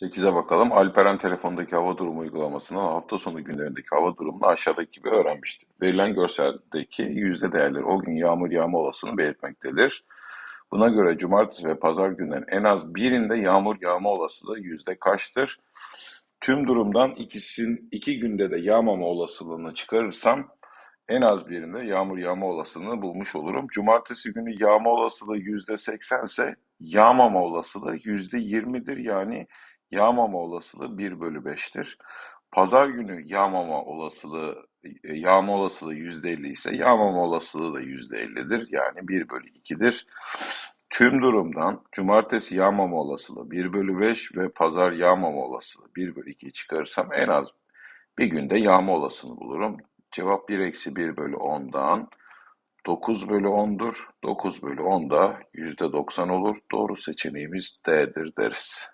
8'e bakalım. Alperen telefondaki hava durumu uygulamasından hafta sonu günlerindeki hava durumunu aşağıdaki gibi öğrenmiştir. Verilen görseldeki yüzde değerleri o gün yağmur yağma olasılığını belirtmektedir. Buna göre cumartesi ve pazar günlerin en az birinde yağmur yağma olasılığı yüzde kaçtır? Tüm durumdan ikisinin iki günde de yağmama olasılığını çıkarırsam en az birinde yağmur yağma olasılığını bulmuş olurum. Cumartesi günü yağma olasılığı yüzde seksen ise yağmama olasılığı yüzde yirmidir. Yani yağmama olasılığı 1 bölü 5'tir. Pazar günü yağmama olasılığı e, yağma olasılığı yüzde elli ise yağmama olasılığı da yüzde ellidir. Yani 1 bölü 2'dir. Tüm durumdan cumartesi yağmama olasılığı 1 bölü 5 ve pazar yağmama olasılığı 1 bölü 2'yi çıkarırsam en az bir günde yağma olasılığını bulurum. Cevap 1 eksi 1 bölü 10'dan 9 bölü 10'dur. 9 bölü 10 da %90 olur. Doğru seçeneğimiz D'dir deriz.